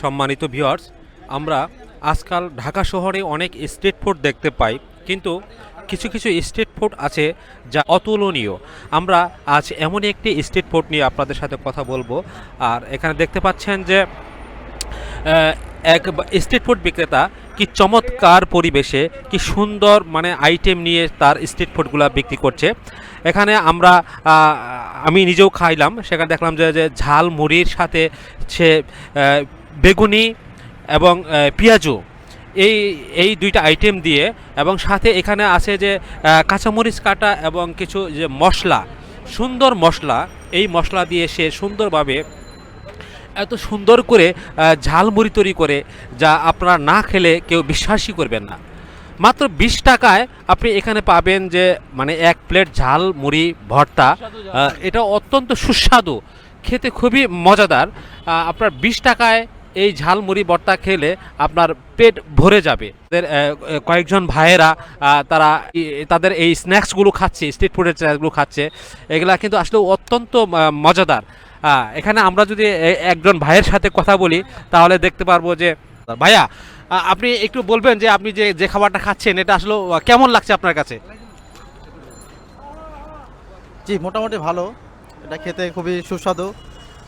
সম্মানিত ভিউয়ার্স, আমরা আজকাল ঢাকা শহরে অনেক স্ট্রিট ফুড দেখতে পাই, কিন্তু কিছু কিছু স্ট্রিট ফুড আছে যা অতুলনীয়। আমরা আজ এমন একটি স্ট্রিট ফুড নিয়ে আপনাদের সাথে কথা বলব, আর এখানে দেখতে পাচ্ছেন যে এক স্ট্রিট ফুড বিক্রেতা কি চমৎকার পরিবেশে, কি সুন্দর মানে আইটেম নিয়ে তার স্ট্রিট ফুডগুলো বিক্রি করছে। এখানে আমরা আমি নিজেও খাইলাম, সেখানে দেখলাম যে ঝাল মুড়ির সাথে সে বেগুনি এবং আহ, পেঁয়াজু এই এই দুইটা আইটেম দিয়ে এবং সাথে এখানে আছে যে কাঁচামরিচ কাটা এবং কিছু যে মশলা সুন্দর মশলা এই মশলা দিয়ে সে সুন্দরভাবে এত সুন্দর করে ঝালমুড়ি তৈরি করে যা আপনারা না খেলে কেউ বিশ্বাসই করবেন না। মাত্র বিশ টাকায় আপনি এখানে পাবেন যে মানে এক প্লেট ঝাল মুড়ি ভর্তা এটা অত্যন্ত সুস্বাদু খেতে খুবই মজাদার। আপনার বিশ টাকায় এই ঝালমুড়ি ভর্তা খেলে আপনার পেট ভরে যাবে। তাদের, কয়েকজন ভাইয়েরা তারা তাদের এই স্ন্যাক্সগুলো খাচ্ছে স্ট্রিট ফুডের স্ন্যাক্সগুলো খাচ্ছে। এগুলা কিন্তু আসলে অত্যন্ত মজাদার। এখানে আমরা যদি একজন ভাইয়ের সাথে কথা বলি তাহলে দেখতে পারব যে ভাইয়া আপনি একটু বলবেন যে আপনি যে যে খাবারটা খাচ্ছেন এটা আসলে কেমন লাগছে আপনার কাছে? জি মোটামুটি ভালো। এটা খেতে খুবই সুস্বাদু।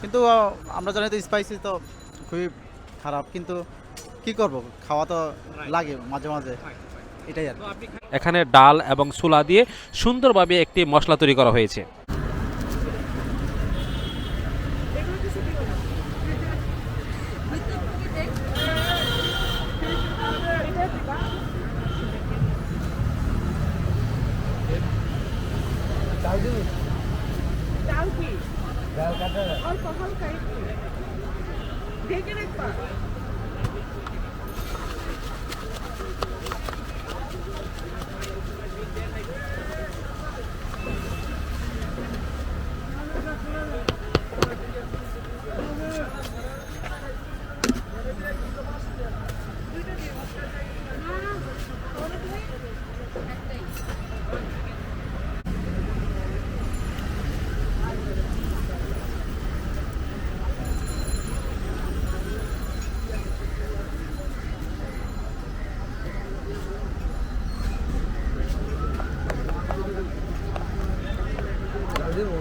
কিন্তু আমরা জানি তো স্পাইসি তো খুবই খারাপ কিন্তু কি করব? খাওয়া তো লাগে মাঝে মাঝে। এটাই আর এখানে ডাল এবং সুলা দিয়ে সুন্দরভাবে একটি মশলা তৈরি করা হয়েছে। ডাল কি? অল্প হালকা একটু। ঢেকে রাখবা でも。